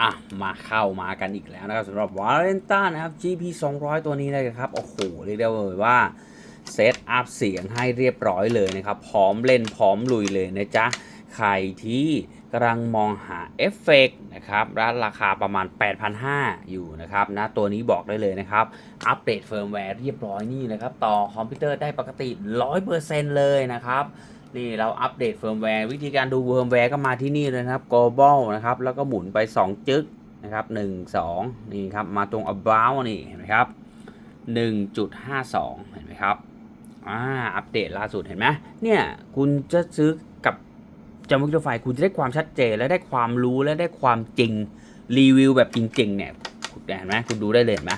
อะมาเข้ามากันอีกแล้วนะครับสำหรับวาเลนต้านะครับ GP 200 ตัวนี้เลยครับโอ้โหเรียกได้เลยว่าเซตอัพเสียงให้เรียบร้อยเลยนะครับ พร้อมเล่นพร้อมลุยเลยนะจ๊ะ ใครที่กำลังมองหาเอฟเฟกต์นะครับร้านราคาประมาณ 8,500 อยู่นะครับนะตัวนี้บอกได้เลยนะครับ อัปเดตเฟิร์มแวร์เรียบร้อยนี่นะครับ ต่อคอมพิวเตอร์ได้ปกติ 100%เลยนะครับ นี่เราอัปเดตเฟิร์มแวร์วิธีการดูเฟิร์มแวร์ก็มาที่นี่เลยนะครับ global นะครับ แล้วก็หมุนไป 2 จึ๊กนะครับ 1 2 นี่ครับ มาตรง about นี่เห็นไหมครับ 1.52 เห็นไหมครับอ่าอัปเดตล่าสุดเห็นไหมเนี่ยคุณจะซื้อกับจำมุกไฟคุณจะได้ความชัดเจนและได้ความรู้และได้ความจริงรีวิวแบบจริงๆเนี่ยเห็นไหมคุณดูได้เลยเห็นไหม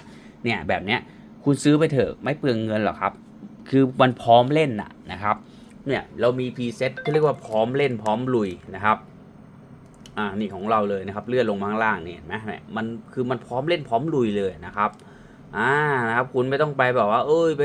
เนี่ยแบบเนี้ยคุณซื้อไปเถอะไม่เปลืองเงินหรอกครับ คือมันพร้อมเล่นน่ะนะครับ เนี่ยเรามีพรีเซ็ตที่เรียกว่าพร้อมเล่นพร้อมลุยนะครับอ่านี่ของเราเลยนะครับเลื่อนลงมาข้างล่างนี่เห็นไหมเนี่ยมันคือมันพร้อมเล่นพร้อมลุยเลยนะครับอ่านะครับ คุณไม่ต้องไปแบบว่า เอ้ยไป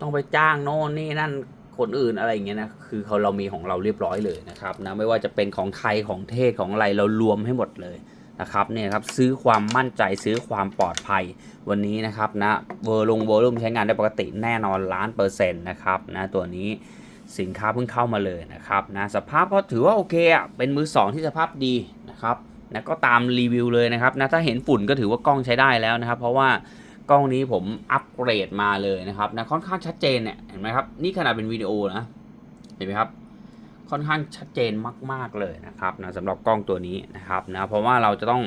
ต้องไปจ้างโน่นนี่นั่นคนอื่นอะไรอย่างเงี้ยนะคือเขาเรามีของเราเรียบร้อยเลยนะครับนะไม่ว่าจะเป็นของไทยของเทศของอะไรเรารวมให้หมดเลยนะครับเนี่ยครับซื้อความมั่นใจซื้อความปลอดภัยวันนี้นะครับนะเวอร์ลงเวอร์ลุ่มใช้งานได้ปกติแน่นอนล้านเปอร์เซ็นต์นะครับนะตัวนี้ สินค้าเพิ่งเข้ามาเลยนะครับนะสภาพก็ถือว่าโอเคอะเป็นมือ 2 ที่สภาพดีนะครับนะก็ตามรีวิวเลยนะครับนะถ้าเห็นฝุ่นก็ถือว่ากล้องใช้ได้แล้วนะครับ เพราะว่ากล้องนี้ผมอัปเกรดมาเลยนะครับนะค่อนข้างชัดเจนเนี่ยเห็นไหมครับนี่ขนาดเป็นวิดีโอนะเห็นไหมครับค่อนข้างชัดเจนมาก ๆเลยนะครับนะสำหรับกล้องตัวนี้นะครับนะเพราะว่าเราจะต้อง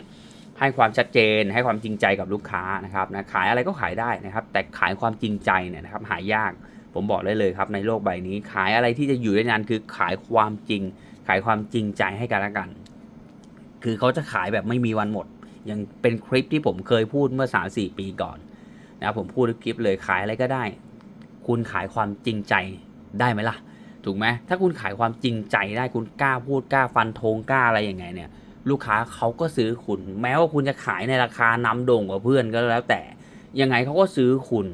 ให้ความชัดเจนให้ความจริงใจกับลูกค้านะครับนะขายอะไรก็ขายได้นะครับ แต่ขายความจริงใจเนี่ยนะครับหายาก ผมบอกได้เลยครับในโลกใบนี้ ขายอะไรที่จะอยู่ได้นานคือขายความจริง ขายความจริงใจให้กันและกัน คือเขาจะขายแบบไม่มีวันหมด ยังเป็นคลิปที่ผมเคยพูดเมื่อ 3 4 ปีก่อนนะครับผมพูดคลิปเลยขายอะไรก็ได้ คุณขายความจริงใจได้ไหมล่ะ ถูกไหมถ้าคุณขายความจริงใจได้คุณกล้าพูดกล้าฟันธงกล้าอะไรยังไงเนี่ย ลูกค้าเขาก็ซื้อคุณ แม้ว่าคุณจะขายในราคานำโด่งกว่าเพื่อนก็แล้วแต่ยังไงเขาก็ซื้อคุณ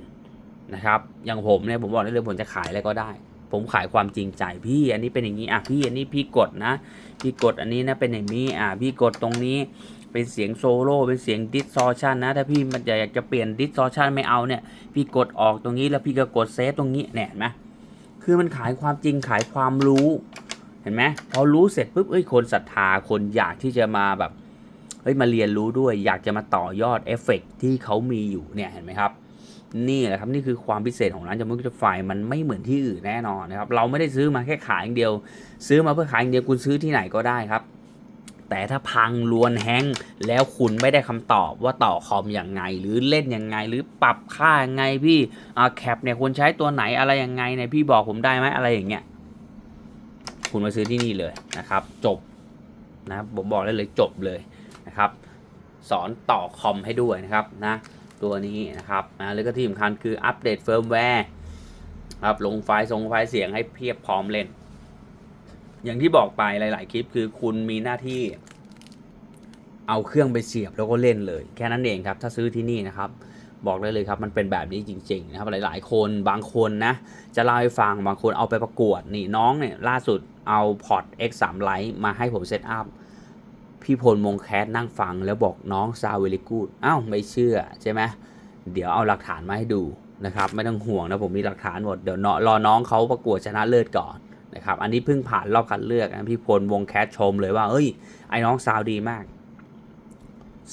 นะครับอย่างผมเนี่ยผมบอกได้เลยผมจะขายอะไรก็ได้ ผมขายความจริงใจพี่ อันนี้เป็นอย่างนี้อะพี่อันนี้พี่กดนะ พี่กดอันนี้นะเป็นอย่างนี้อะพี่กดตรงนี้เป็นเสียงโซโล่เป็นเสียงดิสซอชันนะ ถ้าพี่มันอยากจะเปลี่ยนดิสซอชันไม่เอาเนี่ย พี่กดออกตรงนี้แล้วพี่ก็กดเซฟตรงนี้เนี่ยเห็นไหมคือมันขายความจริงขายความรู้เห็นไหมพอรู้เสร็จปุ๊บเอ้ยคนศรัทธาคนอยากที่จะมาแบบเฮ้ยมาเรียนรู้ด้วย อยากจะมาต่อยอดเอฟเฟกต์ที่เขามีอยู่เนี่ยเห็นไหมครับ นี่แหละครับนี่คือความพิเศษของร้านจามุกไฟมันไม่เหมือนที่อื่นแน่นอนนะครับเราไม่ได้ซื้อมาแค่ขายอย่างเดียว ซื้อมาเพื่อขายอย่างเดียวคุณซื้อที่ไหนก็ได้ครับ แต่ถ้าพังลวนแฮงแล้วคุณไม่ได้คำตอบว่าต่อคอมอย่างไง หรือเล่นอยังไง หรือปรับค่ายังไงพี่อ่าแคปเนี่ยควรใช้ตัวไหนอะไรยังไงเนี่ยพี่บอกผมได้ไหมอะไรอย่างเงี้ยคุณมาซื้อที่นี่เลยนะครับ จบนะครับผมบอกได้เลยจบเลยนะครับ สอนต่อคอมให้ด้วยนะครับนะ ตัวนี้นะครับนะแล้วก็ที่สำคัญคืออัปเดตเฟิร์มแวร์ครับลงไฟล์ทรงไฟล์เสียงให้เพียบพร้อมเล่น อย่างที่บอกไปหลาย ๆ คลิปคือคุณมีหน้าที่ เอาเครื่องไปเสียบแล้วก็เล่นเลย แค่นั้นเองครับ ถ้าซื้อที่นี่นะครับ บอกได้เลยครับมันเป็นแบบนี้จริง ๆ นะครับหลาย ๆ คนบางคนนะ จะเล่าให้ฟังบางคนเอาไปประกวดนี่น้องเนี่ยล่าสุดเอาพอร์ต X 3 Lite มาให้ผมเซตอัพ พี่พลมงแคสนั่งฟังแล้วบอกน้องซาวเวลิกูดอ้าวไม่เชื่อใช่ไหมเดี๋ยวเอาหลักฐานมาให้ดูนะครับไม่ต้องห่วงนะผมมีหลักฐานหมดเดี๋ยวรอน้องเขาประกวดชนะเลิศก่อนนะครับอันนี้เพิ่งผ่านรอบคัดเลือกนะพี่พลวงแคสชมเลยว่าเอ้ยไอ้น้องซาวดีมาก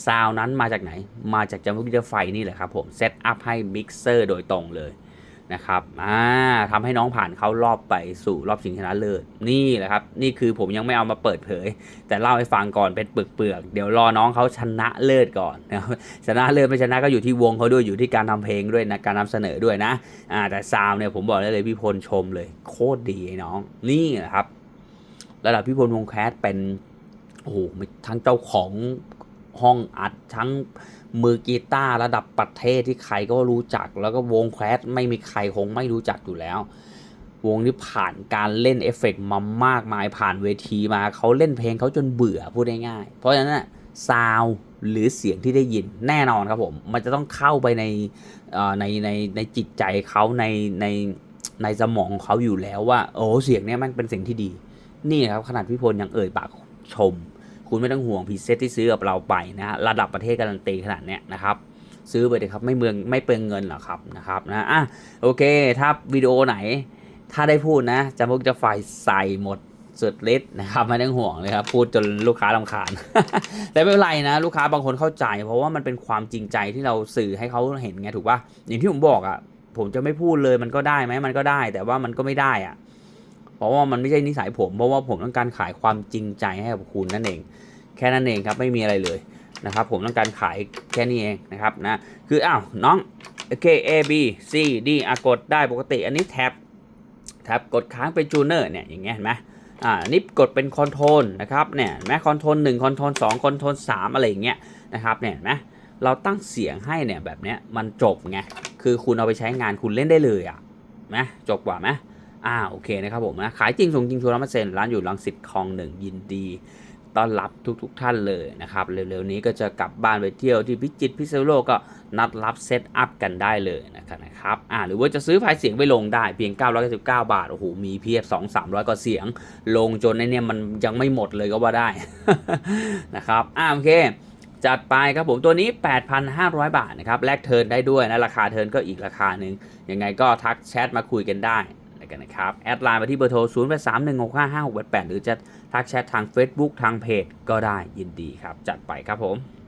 ซาวนั้นมาจากไหน มาจากจำพวกไฟนี่แหละครับผมเซตอัพให้มิกเซอร์โดยตรงเลย นะครับอ่าทำให้น้องผ่านเข้ารอบไปสู่รอบชิงชนะเลิศนี่แหละครับ นี่คือผมยังไม่เอามาเปิดเผย แต่เล่าให้ฟังก่อนเป็นเปลือกๆเดี๋ยวรอน้องเขาชนะเลิศก่อนนะครับชนะเลิศไม่ชนะก็อยู่ที่วงเขาด้วยอยู่ที่การทำเพลงด้วยนะการนำเสนอด้วยนะอ่าแต่ซาวเนี่ยผมบอกได้เลยพี่พลชมเลย โคตรดีไอ้น้อง นี่แหละครับ ระดับพี่พลวงแคสเป็นโอ้โหทั้งเจ้าของ ห้องอัดทั้งมือกีตาร์ระดับประเทศที่ใครก็รู้จัก แล้วก็วงแคสไม่มีใครคงไม่รู้จักอยู่แล้ว วงที่ผ่านการเล่นเอฟเฟกต์มามากมายผ่านเวทีมาเขาเล่นเพลงเขาจนเบื่อพูดง่ายๆเพราะฉะนั้นซาวหรือเสียงที่ได้ยินแน่นอนครับผม มันจะต้องเข้าไปในในในในจิตใจเขาในในในสมองของเขาอยู่แล้วว่า โอ้เสียงเนี้ยมันเป็นเสียงที่ดี นี่ครับขนาดพี่พลยังเอ่ยปากชม คุณไม่ต้องห่วงพรีเซตที่ซื้อกับเราไปนะฮะระดับประเทศการันตีขนาดเนี้ยนะครับซื้อไปเลยครับไม่เมืองไม่เปลืองเงินหรอกครับนะครับนะอะโอเค ถ้าวิดีโอไหน ถ้าได้พูดนะจำพวกจะฝ่ายใส่หมดสุดฤทธิ์นะครับไม่ต้องห่วงเลยครับพูดจนลูกค้าลำคาญแต่ไม่เป็นไรนะ ลูกค้าบางคนเข้าใจ เพราะว่ามันเป็นความจริงใจที่เราสื่อให้เขาเห็นไงถูกป่ะอย่างที่ผมบอกอะ่ะผมจะไม่พูดเลยมันก็ได้ไหมมันก็ได้ แต่ว่ามันก็ไม่ได้อะ่ะ เพราะว่ามันไม่ใช่นิสัยผม เพราะว่าผมต้องการขายความจริงใจให้กับคุณนั่นเอง แค่นั้นเองครับไม่มีอะไรเลยนะครับผมต้องการขายแค่นี้เองนะครับนะคืออ้าวน้องโอเค A B C D อะกดได้ปกติ อันนี้แท็บแท็บกดค้างเป็นจูเนอร์เนี่ยอย่างเงี้ยเห็นไหมอ่านี่กดเป็นคอนโทรลนะครับเนี่ยเห็นไหมคอนโทรลหนึ่งคอนโทรลสองคอนโทรลสามอะไรอย่างเงี้ยนะครับเนี่ยเห็นไหมเราตั้งเสียงให้เนี่ยแบบเนี้ยมันจบไงคือคุณเอาไปใช้งานคุณเล่นได้เลยอะนะจบกว่าไหม อ่าโอเคนะครับผมนะขายจริงส่งจริงชัวร์ร้อยเปอร์เซ็นต์ร้านอยู่รังสิตคลองหนึ่งยินดีต้อนรับทุกๆทท่านเลยนะครับเร็วๆนี้ก็จะกลับบ้านไปเที่ยวที่พิจิตรพิษณุโลกก็นัดรับเซตอัพกันได้เลยนะครับอ่าหรือว่าจะซื้อไฟล์เสียงไปลงได้เพียง 999 บาทโอ้โหมีเพียบ 2 300กว่าเสียง ลงจนไอเนี่ยมันยังไม่หมดเลยก็ว่าได้นะครับอ่าโอเคจัดไปครับผมตัวนี้ 8,500 บาทนะครับแลกเทิร์นได้ด้วยนะราคาเทิร์นก็อีกราคาหนึ่งยังไงก็ทักแชทมาคุยกันได้ กันนะครับ แอดไลน์มาที่เบอร์โทร 0 8 3 1 6 5 5 6 8 8 หรือจะทักแชททาง Facebook ทางเพจก็ได้ยินดีครับ จัดไปครับผม